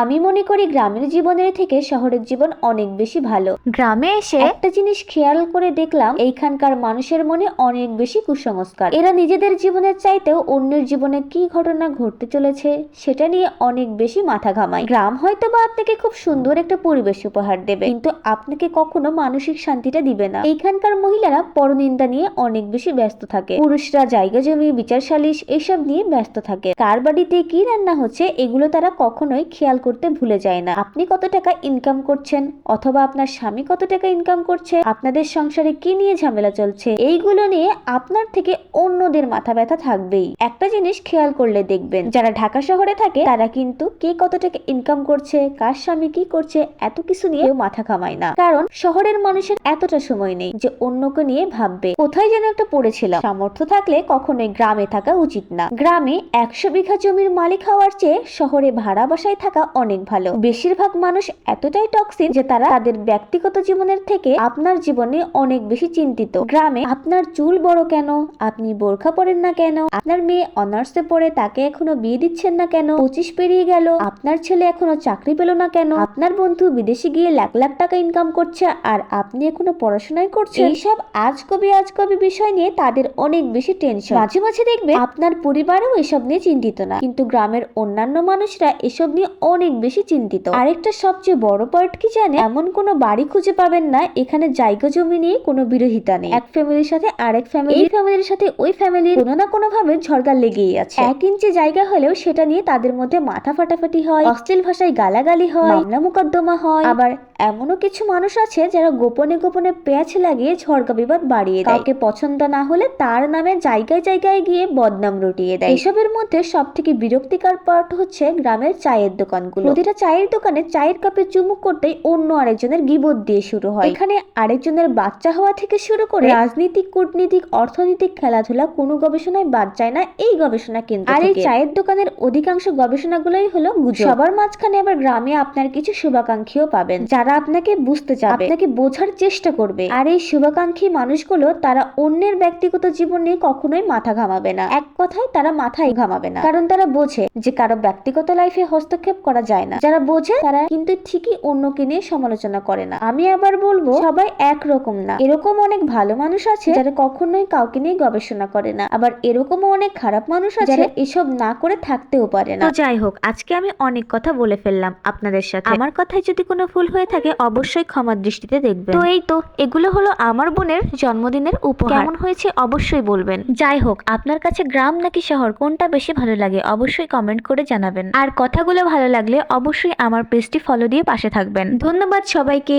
আমি মনে করি গ্রামের জীবনের থেকে শহরের জীবন অনেক বেশি ভালো। গ্রামে এসে একটা জিনিস খেয়াল করে দেখলাম এইখানকার মানুষের মনে অনেক বেশি কুসংস্কার। এরা নিজেদের জীবনের চাইতেও অন্যের জীবনে কি ঘটনা ঘটতে চলেছে সেটা নিয়ে অনেক বেশি মাথা ঘামায়। গ্রাম হয়তো বা আপনাকে খুব সুন্দর একটা পরিবেশ উপহার দেবে কিন্তু আপনাকে কখনো মানসিক শান্তিটা দিবে না। এইখানকার মহিলারা পরনিন্দা নিয়ে অনেক বেশি ব্যস্ত থাকে। পুরুষরা জায়গা জমি বিচার সালিশ এসব নিয়ে ব্যস্ত থাকে। কার বাড়িতে কি রান্না হচ্ছে এগুলো তারা কখনোই খেয়াল করতে ভুলে যায় না। আপনি কত টাকা ইনকাম করছেন অথবা আপনার স্বামী কত টাকা ইনকাম করছে, আপনাদের সংসারে কি নিয়ে ঝামেলা চলছে, এইগুলো নিয়ে আপনার থেকে অন্যদের মাথা ব্যথা থাকবেই। একটা জিনিস খেয়াল করলে দেখবেন, যারা ঢাকা শহরে থাকে, তারা কিন্তু কে কত টাকা ইনকাম করছে, কার স্বামী কি করছে, এত কিছু নিয়ে মাথা কামায় না। কারণ শহরের মানুষের এতটা সময় নেই যে অন্যকে নিয়ে ভাববে, কোথায় যেন একটা পড়েছিলাম। সামর্থ্য থাকলে কখনোই গ্রামে থাকা উচিত না। গ্রামে একশো বিঘা জমির মালিক হওয়ার চেয়ে শহরে ভাড়া বাসায় থাকা অনেক ভালো। বেশিরভাগ মানুষ এতটাই টক্সিক যে তারা তাদের ব্যক্তিগত জীবনের থেকে আপনার জীবনে অনেক বেশি চিন্তিত। গ্রামে আপনার চুল বড় কেন? আপনি বোরখা পরেন না কেন? আপনার মেয়ে অনার্সে পড়ে তাকে এখনও বিয়ে দিচ্ছেন না কেন? পঁচিশ পেরিয়ে গেল, আপনার ছেলে এখনও চাকরি পেল না কেন? আপনার বন্ধু বিদেশে গিয়ে লাখ লাখ টাকা ইনকাম করছে আর আপনি এখনও পড়াশোনাই করছেন? এইসব আজ কবি আজ কবি বিষয় নিয়ে তাদের অনেক বেশি টেনশন মাঝে মাঝে দেখবে আপনার পরিবারও এসব নিয়ে চিন্তিত না। কিন্তু গ্রামের অন্যান্য মানুষরা এসব নিয়ে অনেক বেশি চিন্তিত। আরেকটা সবচেয়ে বড় পয়েন্ট কি জানে এমন কোনো বাড়ি খুঁজে পাবেন না, এখানে জায়গা জমি নিয়ে কোনো বিরোধিতা নেই। এক ফ্যামিলির সাথে আরেক ফ্যামিলি এই ফ্যামিলির সাথে ওই ফ্যামিলির কোনো না কোনো ভাবে ঝড়গা লেগেই আছে। এক ইঞ্চি জায়গা হলেও সেটা নিয়ে তাদের মধ্যে মাথা ফাটাফাটি হয়, অশ্লীল ভাষায় গালাগালি হয়, মামলা মোকদ্দমা হয়। আবার এমনও কিছু মানুষ আছে যারা গোপনে গোপনে পেঁয়াজ লাগিয়ে ঝড়কা বিবাদ বাড়িয়ে দেয়। কাউকে পছন্দ না হলে তার নামে জায়গায় জায়গায় গিয়ে বদনাম রটিয়ে দেয়। এসবের মধ্যে সব থেকে বিরক্তিকর পার্ট হচ্ছে গ্রামের চায়ের দোকানগুলো প্রতিটা চায়ের দোকানে চায়ের কাপে চুমুক করতেই অন্য আরেকজনের গিবত দিয়ে শুরু হয়। এখানে আরেকজনের বাচ্চা হওয়া থেকে শুরু করে রাজনীতিক কূটনীতিক অর্থনৈতিক খেলাধুলা কোনো গবেষণায় বাদ যায় না এই গবেষণা কেন্দ্র আর এই চায়ের দোকানের অধিকাংশ গবেষণাগুলোই হলো গুজব। সবার মাঝখানে আবার গ্রামে আপনার কিছু শুভাকাঙ্ক্ষীও পাবেন। যারা আপনাকে বুঝতে চাবে। আপনাকে বোঝার চেষ্টা করবে। আর এই শুভাকাঙ্ক্ষী মানুষগুলো তারা অন্যের ব্যক্তিগত জীবন নিয়ে কখনোই মাথা ঘামাবে না। এক কথায় তারা মাথায় ঘামাবে না। কারণ তারা বোঝে যে কারও ব্যক্তিগত লাইফে হস্তক্ষেপ করা যায় না। যারা বোঝে তারা কিন্তু ঠিকই অন্যকে নিয়ে সমালোচনা করে না। আমি আবার বলব সবাই একরকম না। এরকম অনেক ভালো মানুষ আছে যারা কখনোই কাউকে নিয়ে গবেষণা করে না। আবার এরকমও অনেক খারাপ মানুষ আছে যারা এসব না করে থাকতেও পারে না। তো যাই হোক আজকে আমি অনেক কথা বলে ফেললাম আপনাদের সাথে। আমার কথায় যদি কোনো ভুল হয়ে থাকে অবশ্যই ক্ষমার দৃষ্টিতে দেখবেন। তো এই তো এগুলো হলো আমার বোনের জন্মদিনের উপহার। কেমন হয়েছে অবশ্যই বলবেন। যাই হোক আপনার কাছে গ্রাম নাকি শহর কোনটা বেশি ভালো লাগে? অবশ্যই কমেন্ট করে জানাবেন। আর কথাগুলো ভালো লাগলে অবশ্যই আমার পেজটি ফলো দিয়ে পাশে থাকবেন। ধন্যবাদ সবাইকে।